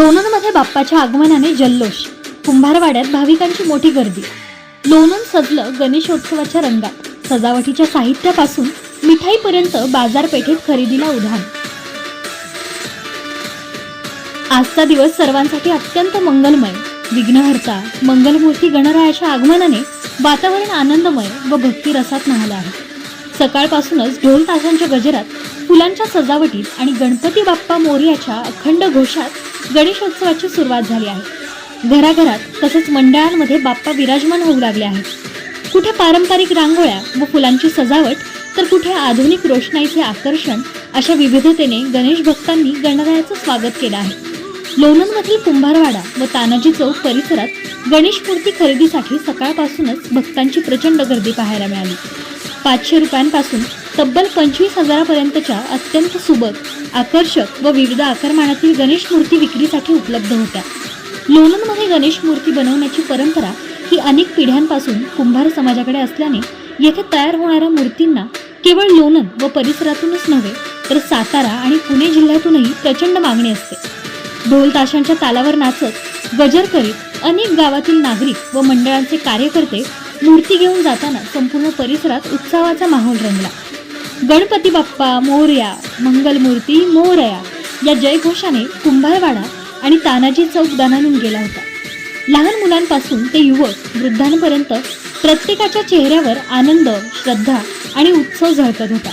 लोणंदमध्ये बाप्पाच्या आगमनाने जल्लोष. कुंभारवाड्यात भाविकांची मोठी गर्दी. लोणंद सजलं गणेशोत्सवाच्या रंगात. सजावटीच्या साहित्यापासून मिठाईपर्यंत बाजारपेठेत खरेदीला उधाण. आजचा दिवस सर्वांसाठी अत्यंत मंगलमय. विघ्नहर्ता मंगलमूर्ती गणरायाच्या आगमनाने वातावरण आनंदमय व भक्तिरसात न्हालं आहे. सकाळपासूनच ढोल ताशांच्या गजरात फुलांच्या सजावटीत आणि गणपती बाप्पा मोर्याच्या अखंड घोषात गणेशोत्सवाची सुरुवात झाली आहे. घराघरात तसेच मंडळांमध्ये बाप्पा विराजमान होऊ लागले आहेत. कुठे पारंपरिक रांगोळ्या व फुलांची सजावट तर कुठे आधुनिक रोषणाईचे आकर्षण अशा विविधतेने गणेश भक्तांनी गणरायाचं स्वागत केलं आहे. लोणंदमधील कुंभारवाडा व तानाजी चौक परिसरात गणेश मूर्ती खरेदीसाठी सकाळपासूनच भक्तांची प्रचंड गर्दी पाहायला मिळाली. पाचशे रुपयांपासून तब्बल पंचवीस हजारापर्यंतच्या अत्यंत सुबक आकर्षक व विविध आकारमानातील गणेश मूर्ती विक्रीसाठी उपलब्ध होत्या. लोणंदमध्ये गणेश मूर्ती बनवण्याची परंपरा ही अनेक पिढ्यांपासून कुंभार समाजाकडे असल्याने येथे तयार होणाऱ्या मूर्तींना केवळ लोणंद व परिसरातूनच नव्हे तर सातारा आणि पुणे जिल्ह्यातूनही प्रचंड मागणी असते. ढोल ताशांच्या तालावर नाचत गजर करीत अनेक गावातील नागरिक व मंडळांचे कार्यकर्ते मूर्ती घेऊन जाताना संपूर्ण परिसरात उत्सवाचा माहोल रंगला. गणपती बाप्पा मोरया मंगलमूर्ती मोरया या जयघोषाने कुंभारवाडा आणि तानाजी चौक दणानून गेला होता. लहान मुलांपासून ते युवक वृद्धांपर्यंत प्रत्येकाच्या चेहऱ्यावर आनंद श्रद्धा आणि उत्सव झळकत होता.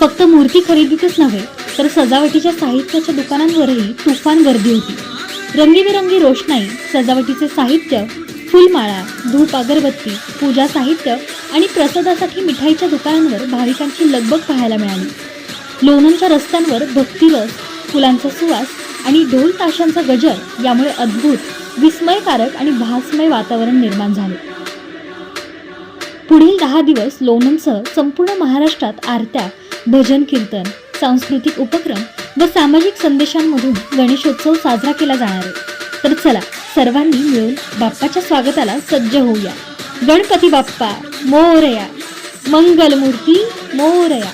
फक्त मूर्ती खरेदीतच नव्हे तर सजावटीच्या साहित्याच्या दुकानांवरही तुफान गर्दी होती. रंगीबेरंगी रोषणाई सजावटीचे साहित्य फुलमाळा धूप अगरबत्ती पूजा साहित्य आणि प्रसादासाठी मिठाईच्या दुकानांवर भाविकांची लगबग पाहायला मिळाली. लोणंदच्या रस्त्यांवर भक्तिरस फुलांचा सुवास आणि ढोल ताशांचा गजर यामुळे अद्भुत विस्मयकारक आणि भासमय वातावरण निर्माण झाले. पुढील दहा दिवस लोणंदसह संपूर्ण महाराष्ट्रात आरत्या भजन कीर्तन सांस्कृतिक उपक्रम व सामाजिक संदेशांमधून गणेशोत्सव साजरा केला जाणार आहे. तर चला सर्वांनी मिळून बाप्पाच्या स्वागताला सज्ज होऊया. गणपती बाप्पा! मोरया मंगलमूर्ती मोरया